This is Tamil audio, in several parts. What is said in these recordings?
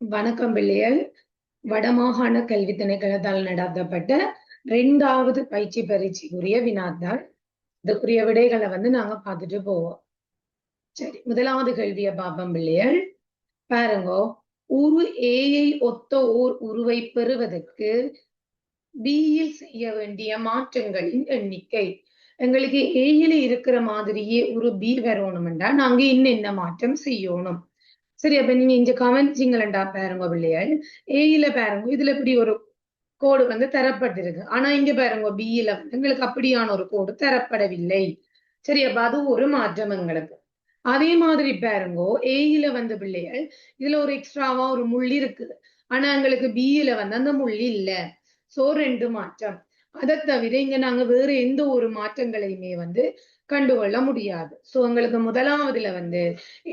வணக்கம் பிள்ளைகள். வடமாகாண கல்வி திணைக்களத்தால் நடத்தப்பட்ட ரெண்டாவது பயிற்சி பரீட்சைக்குரிய வினாத்தாள். இதுக்குரிய விடைகளை வந்து நாங்க பார்த்துட்டு போவோம். சரி முதலாவது கேள்வியை பார்ப்போம் பிள்ளைகள். பாருங்கோ உரு ஏயை ஒத்த ஓர் உருவை பெறுவதற்கு பியில் செய்ய வேண்டிய மாற்றங்களின் எண்ணிக்கை. எங்களுக்கு ஏயில இருக்கிற மாதிரியே ஒரு பி வரணும்டா நாங்க இன்னும் என்ன மாற்றம் செய்யணும்? சரி அப்ப நீங்க இங்க கவனிச்சிங்களா பாருங்க பிள்ளைகள். ஏயில பாருங்க. இதுல இப்படி ஒரு கோடு வந்து தரப்பட்டிருக்கு. ஆனா இங்க பாருங்க பிஇல வந்து எங்களுக்கு அப்படியான ஒரு கோடு தரப்படவில்லை. சரி அப்ப அது ஒரு மாற்றம் எங்களுக்கு. அதே மாதிரி பாருங்கோ ஏயில வந்து பிள்ளைகள் இதுல ஒரு எக்ஸ்ட்ராவா ஒரு முள் இருக்குது. ஆனா எங்களுக்கு பிஇல வந்து அந்த முள் இல்ல. சோ ரெண்டு மாற்றம். அதை தவிர இங்க நாங்க வேற எந்த ஒரு மாற்றங்களையுமே வந்து கண்டுகொள்ள முடியாது. சோ எங்களுக்கு முதலாவதுல வந்து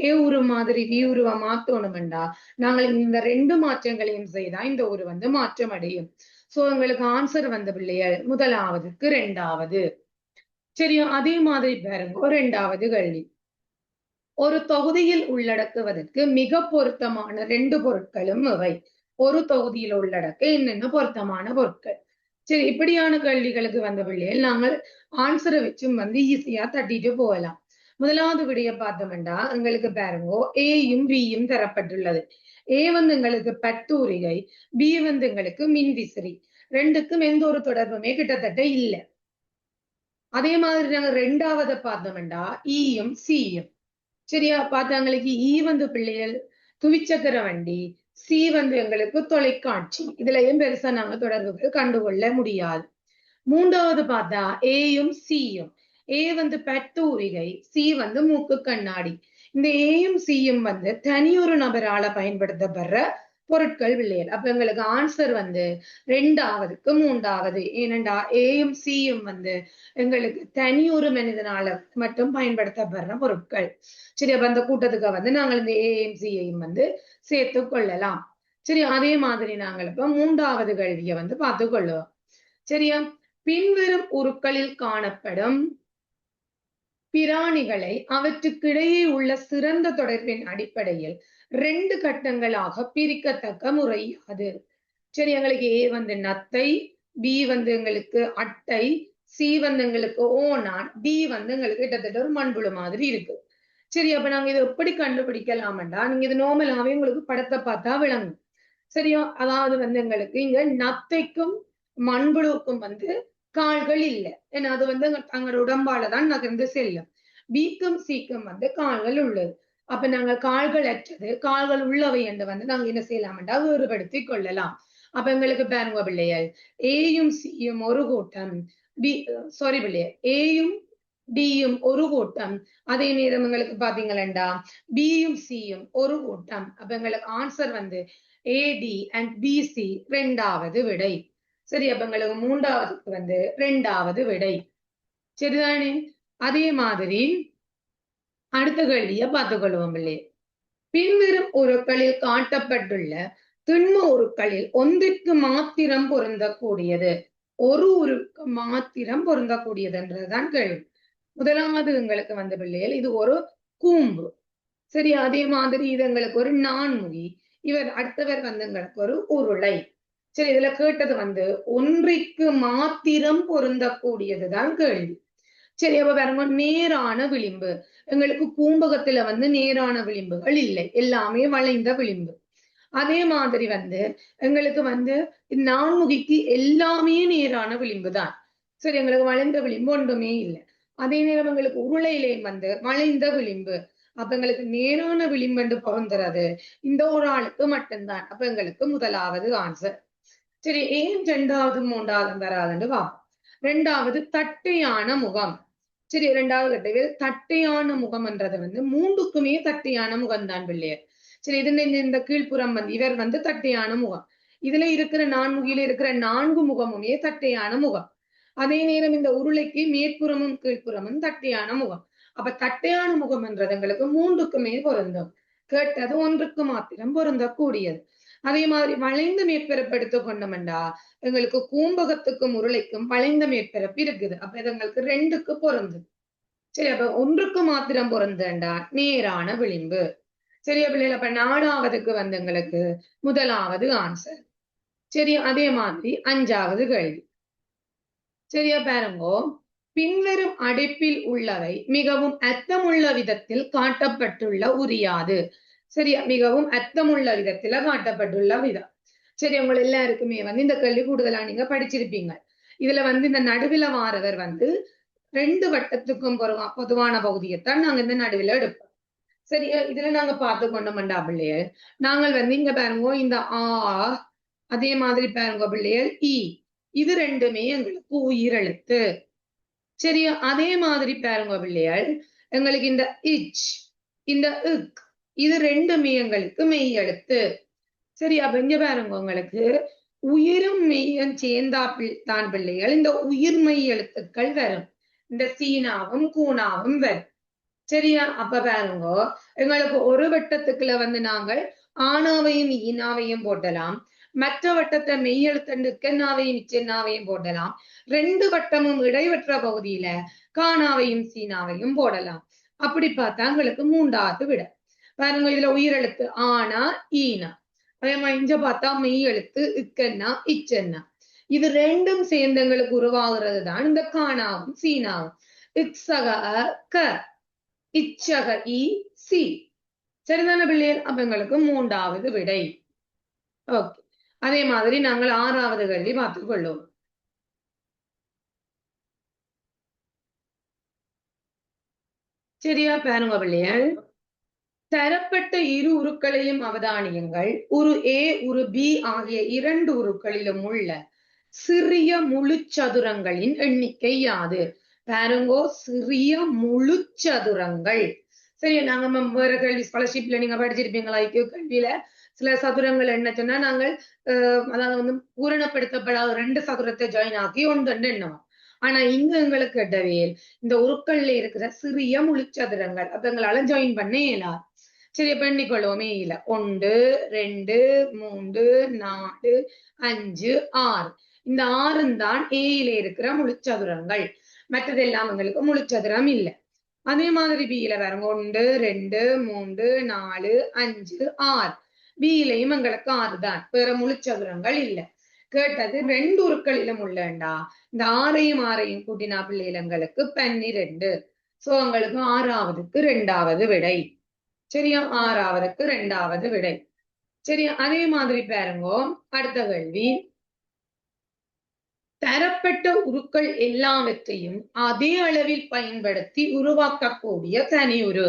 ஏ உரு மாதிரி வி உருவா மாத்தணும்டா நாங்கள் இந்த ரெண்டு மாற்றங்களையும் செய்தா இந்த ஒரு வந்து மாற்றம் அடையும் சோ எங்களுக்கு ஆன்சர் வந்த பிள்ளைகள் முதலாவதுக்கு ரெண்டாவது. சரியா? அதே மாதிரி பாருங்க ரெண்டாவது கேள்வி. ஒரு தொகுதியில் உள்ளடக்குவதற்கு மிக பொருத்தமான ரெண்டு பொருட்களும் இவை ஒரு தொகுதியில் உள்ளடக்க என்னென்ன பொருத்தமான பொருட்கள்? சரி இப்படியான கேள்விகளுக்கு வந்த பிள்ளைகள் நாங்கள் ஆன்சரை வச்சும் வந்து ஈஸியா தட்டிட்டு போகலாம். முதலாவது விடைய பார்த்தோம்டா எங்களுக்கு பாருங்கோ ஏயும் பியும் தரப்பட்டுள்ளது. ஏ வந்து எங்களுக்கு பத்தூரிகை பி வந்து எங்களுக்கு மின்விசிறி. ரெண்டுக்கும் எந்த ஒரு தொடர்புமே கிட்டத்தட்ட இல்லை. அதே மாதிரி நாங்க ரெண்டாவதை பார்த்தோம்டா ஈயும் e சியும் சரியா பார்த்தா எங்களுக்கு ஈ e வந்து பிள்ளைகள் துவிச்சக்கர வண்டி சி வந்து எங்களுக்கு தொலைக்காட்சி. இதுலயும் பெருசா நாங்க தொடர்புகள் கண்டுகொள்ள முடியாது. மூன்றாவது பார்த்தா ஏயும் சியும் ஏ வந்து பத்தூரிகை சி வந்து மூக்கு கண்ணாடி இந்த ஏயும் சியும் வந்து தனியொரு நபரால பயன்படுத்தப்படுற பொருட்கள் பிள்ளைகள் அப்ப எங்களுக்கு ஆன்சர் வந்து ரெண்டாவதுக்கு மூன்றாவது. ஏனண்டா ஏயும் சியும் வந்து எங்களுக்கு தனி ஒரு மனிதனால மட்டும் பயன்படுத்தப்படுற பொருட்கள். சரி அப்ப அந்த கூட்டத்துக்கு வந்து நாங்கள் இந்த ஏஎம் சியையும் வந்து சேர்த்து கொள்ளலாம். சரி அதே மாதிரி நாங்கள் இப்ப மூன்றாவது கல்வியை வந்து பார்த்து கொள்ளுவோம். சரியா? பின்வரும் உருக்களில் காணப்படும் பிராணிகளை அவற்றுக்கிடையே உள்ள சிறந்த தொடர்பின் அடிப்படையில் ரெண்டு கட்டங்களாக பிரிக்கத்தக்க முறை அது. சரி எங்களுக்கு ஏ வந்து நத்தை பி வந்து எங்களுக்கு அட்டை சி வந்து எங்களுக்கு ஓனான் டி வந்து எங்களுக்கு கிட்டத்தட்ட ஒரு மண்புழு மாதிரி இருக்கு. சரி அப்ப நாங்க இதை எப்படி கண்டுபிடிக்கலாம்டா நீங்க இது நோமலாவே உங்களுக்கு படத்தை பார்த்தா விளங்கும். சரியா அதாவது வந்து எங்களுக்கு இங்க நத்தைக்கும் மண்புழுவுக்கும் வந்து கால்கள் இல்லை. ஏன்னா அது வந்து தங்களோட உடம்பால தான் நகர்ந்து செல்லும். பிக்கும் சிக்கும் வந்து கால்கள் உள்ளது. அப்ப நாங்க கால்கள் அற்றது கால்கள் உள்ளவை என்று வந்து நாங்க என்ன செய்யலாம் என்றால் வேறுபடுத்தி கொள்ளலாம். அப்ப எங்களுக்கு பாருங்க பிள்ளைகள் ஏயும் சியும் ஒரு கூட்டம். பி சாரி பிள்ளைகள் ஏயும் டியும் ஒரு கூட்டம். அதே நேரம் எங்களுக்கு பாத்தீங்களா பியும் சியும் ஒரு கூட்டம். அப்ப எங்களுக்கு ஆன்சர் வந்து ஏடி அண்ட் பிசி ரெண்டாவது விடை. சரி அப்ப எங்களுக்கு மூன்றாவதுக்கு வந்து ரெண்டாவது விடை. சரிதானே? அதே மாதிரி அடுத்த கேள்வியை பார்த்துக்கொள்வோம் பிள்ளை. பின்வரும் உருக்களில் காட்டப்பட்டுள்ள திண்ம உருக்களில் ஒன்றிற்கு மாத்திரம் பொருந்தக்கூடியது. ஒரு உருக்கு மாத்திரம் பொருந்தக்கூடியதுன்றதுதான் கேள்வி. முதலாவது எங்களுக்கு வந்த பிள்ளைகள் இது ஒரு கூம்பு. சரி அதே மாதிரி இது எங்களுக்கு ஒரு நான்முகி இவர் அடுத்தவர் வந்து எங்களுக்கு ஒரு உருளை. சரி இதுல கேட்டது வந்து ஒன்றிற்கு மாத்திரம் பொருந்தக்கூடியதுதான் கேள்வி. சரி அப்ப பாருங்க. நேரான விளிம்பு. எங்களுக்கு பூம்பகத்துல வந்து நேரான விளிம்புகள் இல்லை. எல்லாமே வளைந்த விளிம்பு. அதே மாதிரி வந்து எங்களுக்கு வந்து நான்முகிக்கு எல்லாமே நேரான விளிம்பு தான் சரி எங்களுக்கு வளைந்த விளிம்பு ஒன்றுமே இல்லை. அதே நேரம் எங்களுக்கு உருளையிலையும் வந்து வளைந்த விளிம்பு. அப்ப எங்களுக்கு நேரான விளிம்பு பிறந்துறது இந்த ஒரு ஆளுக்கு மட்டும்தான். அப்ப எங்களுக்கு முதலாவது ஆன்சர் சரி ஏன் ரெண்டாவது மூன்றாவது வராதுன்னு பார்ப்போம். ரெண்டாவது தட்டையான முகம். சரி இரண்டாவது கட்டவில் தட்டையான முகம்ன்றது வந்து மூன்றுக்குமே தட்டையான முகம் தான் பிள்ளையர். சரி இது இந்த கீழ்ப்புறம் வந்து இவர் வந்து தட்டையான முகம். இதுல இருக்கிற நான்முகில இருக்கிற நான்கு முகமுமே தட்டையான முகம். அதே நேரம் இந்த உருளைக்கு மேற்புறமும் கீழ்ப்புறமும் தட்டையான முகம். அப்ப தட்டையான முகம் என்றது எங்களுக்கு மூன்றுக்குமே பொருந்தும். கேட்டது ஒன்றுக்கு மாத்திரம் பொருந்தக்கூடியது. அதே மாதிரி வளைந்த மேற்பரப்பு எடுத்து எங்களுக்கு கூம்பகத்துக்கும் உருளைக்கும் வளைந்த மேற்பரப்பு இருக்குது. அப்ப இது எங்களுக்கு ரெண்டுக்கு பொருந்தும். சரி அப்ப ஒன்றுக்கு மாத்திரம் பொருந்தண்டா? நேரான விளிம்பு. சரியா பிள்ளைகள் அப்ப நாலாவதுக்கு வந்து எங்களுக்கு முதலாவது ஆன்சர் சரி அதே மாதிரி அஞ்சாவது கேள்வி. சரியா பாருங்கோ. பின்வரும் அடைப்பில் உள்ளவை மிகவும் அர்த்தமுள்ள விதத்தில் காட்டப்பட்டுள்ள உரியாது. சரியா மிகவும் அர்த்தமுள்ள விதத்துல காட்டப்பட்டுள்ள விதம். சரி உங்க எல்லாருக்குமே வந்து இந்த கல்வி கூடுதலா நீங்க படிச்சிருப்பீங்க. இதுல வந்து இந்த நடுவில வாரவர் வந்து ரெண்டு வட்டத்துக்கும் பொதுவான பகுதியைத்தான் நாங்க இந்த நடுவில் எடுப்போம். சரி இதுல நாங்க பார்த்து கொண்டோம்டா பிள்ளையர். நாங்கள் வந்து இங்க பாருங்க இந்த ஆ அதே மாதிரி பாருங்க பிள்ளையர் இ. இது ரெண்டுமே எங்களுக்கு உயிரெழுத்து சரியா அதே மாதிரி பாருங்க பிள்ளையர் எங்களுக்கு இந்த இச் இந்த இக் இது ரெண்டு எங்களுக்கு மெய் எழுத்து. சரி அப்ப இங்க பாருங்க உங்களுக்கு. உயிரும் மெய்யும் சேர்ந்தா தான் பிள்ளைகள். இந்த உயிர்மெய் எழுத்துக்கள் வரும். இந்த சீனாவும் கூனாவும் வரும். சரியா? அப்ப பாருங்க எங்களுக்கு ஒரு வட்டத்துக்குள்ள வந்து நாங்கள் ஆனாவையும் ஈனாவையும் போடலாம் மற்ற வட்டத்தை மெய்யெழுத்தண்டு கென்னாவையும் சென்னாவையும் போடலாம் ரெண்டு வட்டமும் இடைவற்ற பகுதியில கானாவையும் சீனாவையும் போடலாம். அப்படி பார்த்தா எங்களுக்கு மூன்றாவது விட. பாருங்க இதுல உயிரெழுத்து. ஆனா ஈனா. அதே மாதிரி இங்க பார்த்தா மெய் எழுத்து இக்கன்னா இச்சன்னா. இது ரெண்டும் சேர்ந்தங்களுக்கு உருவாகிறது தான் இந்த காணாவும் சீனாவும். இக்ஸக க இச்சக இ சி. சரிதான பிள்ளைகள் அப்ப எங்களுக்கு மூன்றாவது விடை. ஓகே. அதே மாதிரி நாங்கள் ஆறாவது கல்வி பார்த்துக் கொள்ளுவோம். சரியா? பாருங்க பிள்ளைகள் தரப்பட்ட இரு உருக்களையும் அவதானியுங்கள். உரு ஏ உரு பி ஆகிய இரண்டு உருக்களிலும் உள்ள சிறிய முழுச்சதுரங்களின் எண்ணிக்கை யாது? பாருங்கோ சிறிய முழுச்சதுரங்கள் சரி நாங்க வேற கேள்வி ஸ்காலர்ஷிப்ல நீங்க படிச்சிருப்பீங்களா? ஐக்கிய கல்வியில. சில சதுரங்கள் என்ன சொன்னா நாங்கள் அதாவது வந்து பூரணப்படுத்தப்படாத ரெண்டு சதுரத்தை ஜாயின் ஆக்கி ஒன்று எண்ணுவோம். ஆனா இங்க எங்களுக்கு இடவேல் இந்த உருக்கள்ல இருக்கிற சிறிய முழுச்சதுரங்கள் அப்ப எங்களால ஜாயின் பண்ண இயலாது. சரி அப்ப இல்ல ஒன்று ரெண்டு மூன்று நாலு அஞ்சு ஆறு இந்த ஆறும் தான் ஏயில இருக்கிற முழுச்சதுரங்கள் மற்றதெல்லாம் உங்களுக்கு முழுச்சதுரம் இல்லை அதே மாதிரி பியில பாருங்க ஒன்று ரெண்டு மூன்று நாலு அஞ்சு ஆறு பியிலையும் எங்களுக்கு ஆறு தான் வேற முழுச்சதுரங்கள் இல்லை கேட்டது ரெண்டு உருக்களிலும் உள்ளண்டா இந்த ஆறையும் ஆறையும் கூட்டினா பிள்ளைகளுக்கு பன்னிரெண்டு சோ எங்களுக்கு ஆறாவதுக்கு ரெண்டாவது விடை சரியா ஆறாவதுக்கு ரெண்டாவது விடை. சரியா அதே மாதிரி பாருங்கோ அடுத்த கேள்வி. தரப்பட்ட உருக்கள் எல்லாவற்றையும் அதே அளவில் பயன்படுத்தி உருவாக்கக்கூடிய தனி உரு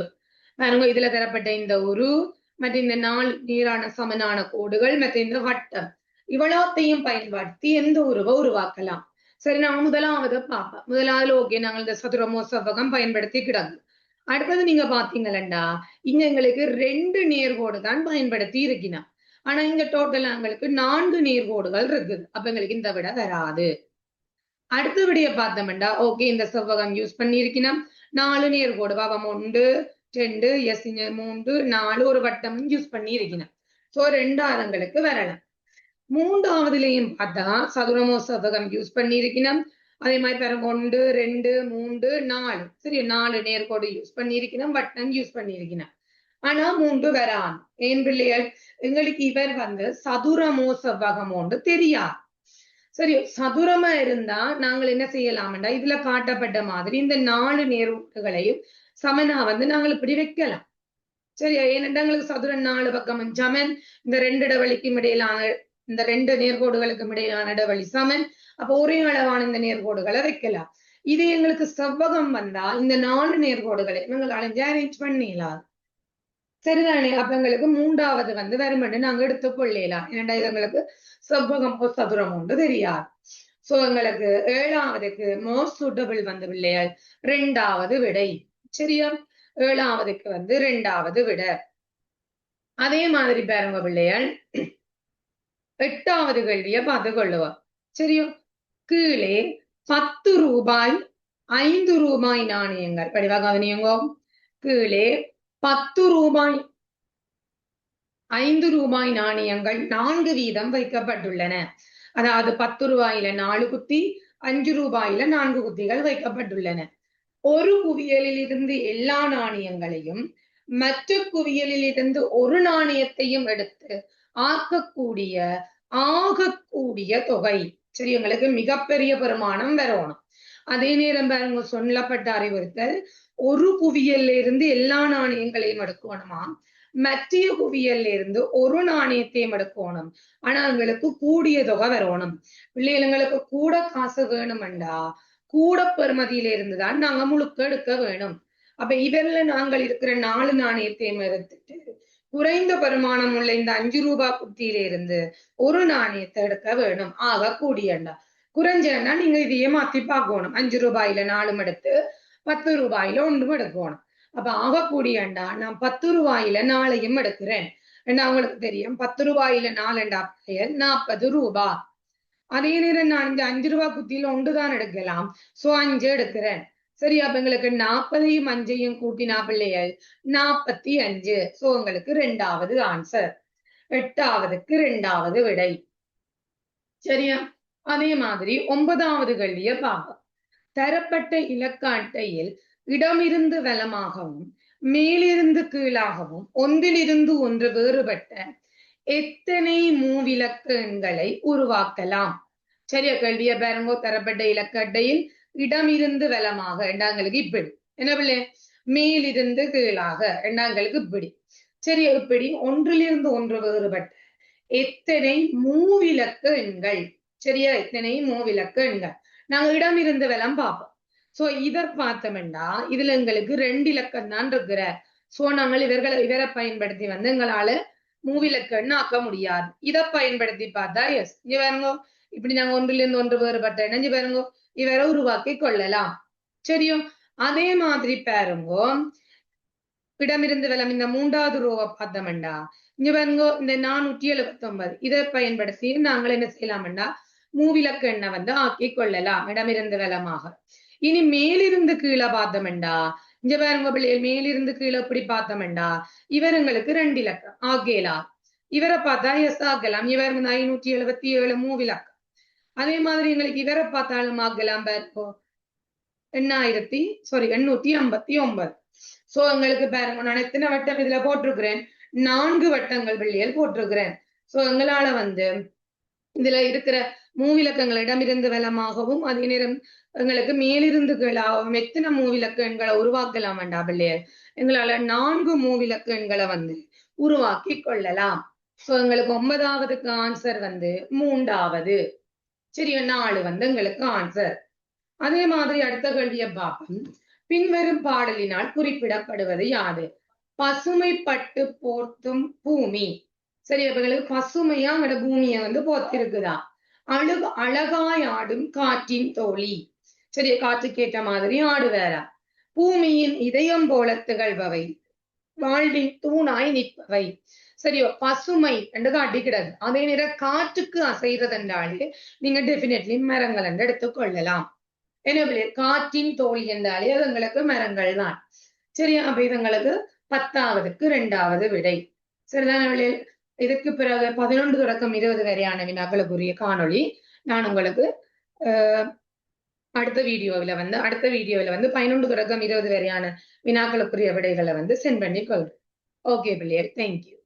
பாருங்க இதுல தரப்பட்ட இந்த உரு மற்ற இந்த நாள் நீரான சமனான கோடுகள் மற்ற இந்த வட்டம் இவ்வளோத்தையும் பயன்படுத்தி எந்த உருவை உருவாக்கலாம்? சரி நான் முதலாவது பார்ப்பேன். முதலாவது ஓகே நாங்கள் இந்த சதுரமோ செவ்வகம் பயன்படுத்தி கிடக்கு. அடுத்தது நீங்க பாத்தீங்களா இங்க எங்களுக்கு ரெண்டு நேர்கோடு தான் பயன்படுத்தி இருக்கினா ஆனா இங்க டோட்டலா எங்களுக்கு நான்கு நேர்கோடுகள் இருக்குது. அப்ப எங்களுக்கு இந்த விட வராது. அடுத்த விடைய பார்த்தோம்டா ஓகே இந்த செவ்வகம் யூஸ் பண்ணியிருக்கணும் நாலு நேர்கோடு பாவம் ஒன்று ரெண்டு எஸ் மூன்று நாலு ஒரு வட்டம் யூஸ் பண்ணி இருக்கணும் சோ ரெண்டாவது வரலாம். மூன்றாவதுலயும் பார்த்தா சதுரமோ செவ்வகம் யூஸ் பண்ணி இருக்கணும் அதே மாதிரி பாருங்க ஒன்று ரெண்டு மூன்று நாலு. சரி நாலு நேர்கோடு யூஸ் பண்ணியிருக்கணும் பட்டன் யூஸ் பண்ணியிருக்கணும் ஆனா மூன்று வரான். ஏன் பிள்ளைகள்? எங்களுக்கு இவர் வந்து சதுரமோ செவ்வகமோன்னு தெரியாது. சரி சதுரமா இருந்தா நாங்கள் என்ன செய்யலாம்டா? இதுல காட்டப்பட்ட மாதிரி இந்த நாலு நேர்கோடுகளையும் சமனா வந்து நாங்கள் இப்படி வைக்கலாம். சரியா? ஏனென்றா எங்களுக்கு சதுரன் நாலு பக்கமும் சமன் இந்த ரெண்டு இடவழிக்கும் இடையிலான இந்த ரெண்டு நேர்கோடுகளுக்கும் இடையிலான இடவழி சமன். அப்ப ஒரே அளவான இந்த நேர்கோடுகளை வைக்கலாம். இது எங்களுக்கு செவ்வகம் வந்தா இந்த நாலு நேர்கோடுகளை நாங்கள் எங்களால அரேஞ்ச் பண்ணிடலாம். சரிதானே? அப்ப எங்களுக்கு மூன்றாவது வந்து வருமென்று நாங்க எடுத்துக்கொள்ளலாம் ஏன்னா இது எங்களுக்கு செவ்வகம் சதுரம் ஒன்று தெரியாது. சோ எங்களுக்கு ஏழாவதுக்கு மோஸ்ட் சூட்டபிள் வந்து பிள்ளைகள் ரெண்டாவது விடை. சரியா? ஏழாவதுக்கு வந்து ரெண்டாவது விட. அதே மாதிரி பாருங்க பிள்ளைகள். எட்டாவது கேள்விய பார்த்து கொள்ளுவோம். சரியா? கீழே பத்து ரூபாய் ஐந்து ரூபாய் நாணயங்கள். படிவா கவனியுங்கோ கீழே பத்து ரூபாய் ஐந்து ரூபாய் நாணயங்கள் நான்கு வீதம் வைக்கப்பட்டுள்ளன. அதாவது பத்து ரூபாயில நாலு குத்தி அஞ்சு ரூபாயில நான்கு குத்திகள் வைக்கப்பட்டுள்ளன. ஒரு குவியலில் இருந்து எல்லா நாணயங்களையும் மற்ற குவியலில் இருந்து ஒரு நாணயத்தையும் எடுத்து ஆக்கக்கூடிய ஆகக்கூடிய தொகை. சரி எங்களுக்கு மிகப்பெரிய பெருமானம் வரணும். அதே நேரம் பாருங்க சொல்லப்பட்ட அறிவுறுத்தல் ஒரு குவியல்ல இருந்து எல்லா நாணயங்களையும் எடுக்கணுமா? மத்திய குவியல்ல இருந்து ஒரு நாணயத்தையும் எடுக்கணும். ஆனா எங்களுக்கு கூடிய தொகை வரணும். பிள்ளைகளுங்களுக்கு கூட காசு வேணுமெண்டா? கூட பெருமதியில இருந்துதான் நாங்க முழுக்க எடுக்க வேணும். அப்ப இவர்ல நாங்கள் இருக்கிற நாலு நாணயத்தையும் எடுத்துட்டு குறைந்த பரிமாணம் உள்ள இந்த அஞ்சு ரூபாய் புத்தியிலிருந்து ஒரு நாணயத்தை எடுக்க வேணும். ஆக கூடியண்டா. குறைஞ்சன்னா நீங்க இதையே மாத்தி பார்க்கணும். அஞ்சு ரூபாயில நாலும் எடுத்து பத்து ரூபாயில ஒன்றும் எடுக்கணும். அப்ப ஆக கூடியண்டா நான் பத்து ரூபாயில நாளையும் எடுக்கிறேன். ஏன்னா அவங்களுக்கு தெரியும் பத்து ரூபாயில நாலண்டா? பெயர் நாற்பது ரூபா. அதே நேரம் நான் இந்த அஞ்சு ரூபாய் குத்தியில ஒன்றுதான் எடுக்கலாம். சோ அஞ்சு எடுக்கிறேன். சரி அப்ப எங்களுக்கு நாற்பதையும் அஞ்சையும் கூட்டினா பிள்ளைகள் நாற்பத்தி அஞ்சு. சோ உங்களுக்கு ரெண்டாவது ஆன்சர் எட்டாவதுக்கு ரெண்டாவது விடை. சரியா? அதே மாதிரி ஒன்பதாவது கல்விய பார்ப்போம். தரப்பட்ட இலக்க அட்டையில் இடமிருந்து வலமாகவும் மேலிருந்து கீழாகவும் ஒன்றிலிருந்து ஒன்று வேறுபட்ட எத்தனை மூவிலக்க எண்களை உருவாக்கலாம்? சரியா? கேள்விய பாருங்கோ. தரப்பட்ட இலக்க அட்டையில் இடமிருந்து வலமாக எண்டாங்களுக்கு இப்படி. என்ன பிள்ளை? மேலிருந்து கீழாக எண்டாங்களுக்கு இப்படி. சரி இப்படி ஒன்றிலிருந்து ஒன்று வேறுபட்ட. எத்தனை மூவிலக்க எண்கள்? சரியா? எத்தனை மூவிலக்க எண்கள்? நாங்க இடமிருந்து வலம் பார்ப்போம். சோ இத பார்த்தோம்னா இதுல எங்களுக்கு ரெண்டு இலக்கம் தான் இருக்கிற. சோ நாங்கள் இவர்களை இவரை பயன்படுத்தி வந்து எங்களால மூவிலக்கன்னு ஆக்க முடியாது. இதை பயன்படுத்தி பார்த்தா எஸ் இங்க பாருங்க. இப்படி நாங்க ஒன்றிலிருந்து ஒன்று வேறுபட்ட இணைஞ்சு பாருங்க. இவரை உருவாக்கி கொள்ளலாம். சரியோ? அதே மாதிரி பாருங்கோ. இடமிருந்து வலம் இந்த மூன்றாவது ரூபா பார்த்தோம்டா இங்க பாருங்க இந்த நானூற்றி எழுபத்தி ஒன்பது இதை பயன்படுத்தி நாங்கள் என்ன செய்யலாம்டா மூவிலக்கு எண்ணை வந்து ஆக்கி கொள்ளலாம். இடமிருந்து வலமாக. இனி மேலிருந்து கீழே பார்த்தோம்டா இங்க பாருங்க பிள்ளைகள் மேலிருந்து கீழே இப்படி பார்த்தோம்டா இவருங்களுக்கு ரெண்டு இலக்கம் ஆகலாம் இவரை பார்த்தா எஸ் ஆகலாம். இவருக்கு ஐநூற்றி எழுபத்தி ஏழு மூவிலக்கம் அதே மாதிரி எங்களுக்கு இவரை பார்த்தாலும் ஆகலாம் இப்போ எண்ணாயிரத்தி சாரி எண்ணூத்தி ஐம்பத்தி ஒன்பது. சோ எங்களுக்கு பாருங்க நான் எத்தனை வட்டம் இதுல போட்டிருக்கிறேன்? நான்கு வட்டங்கள் வெள்ளியல் போட்டிருக்கிறேன். சோ எங்களால வந்து இதுல இருக்கிற மூவிலக்கங்களிடமிருந்து வளமாகவும் அதே நேரம் எங்களுக்கு மேலிருந்து கீழாகவும் எத்தனை மூவிலக்க எண்களை உருவாக்கலாம் வேண்டாம் பிள்ளையர் எங்களால நான்கு மூவிலக்க எண்களை வந்து உருவாக்கி கொள்ளலாம். சோ எங்களுக்கு ஒன்பதாவதுக்கு ஆன்சர் வந்து மூன்றாவது. சரி நாலு வந்து எங்களுக்கு ஆன்சர் அதே மாதிரி அடுத்த கேள்விய பாப்பம் பின்வரும் பாடலினால் குறிப்பிடப்படுவது யாது? பசுமை பட்டு போர்த்தும் பூமி. சரி அப்ப பசுமையா அங்கட பூமிய வந்து போத்திருக்குதா அழகு அழகாய் ஆடும் காற்றின் தோழி. சரி காற்றுக்கு ஏற்ற மாதிரி ஆடு வேற பூமியின் இதயம் போல திகழ்பவை. வாழ்வில் தூணாய் நிற்பவை. சரியோ பசுமை என்றது காட்டிக்கிறது அதே நேரம் காற்றுக்கு அசைறது என்றாலே நீங்க டெபினெட்லி மரங்கள் என்று எடுத்துக்கொள்ளலாம் எனவே காற்றின் தோழி என்றாலே அதுங்களுக்கு மரங்கள் தான். சரியா? அப்ப இதுங்களுக்கு பத்தாவதுக்கு இரண்டாவது விடை. சரிதான இதுக்கு பிறகு பதினொன்று தொடக்கம் இருபது வரையான வினாக்களுக்குரிய காணொளி நான் உங்களுக்கு ஆஹ் அடுத்த வீடியோவில் வந்து அடுத்த வீடியோவில் வந்து பதினொன்று தொடக்கம் இருபது வரையான வினாக்களுக்குரிய விடைகளை வந்து சென்ட் பண்ணி கொள்றேன் ஓகே பிள்ளையர். தேங்க்யூ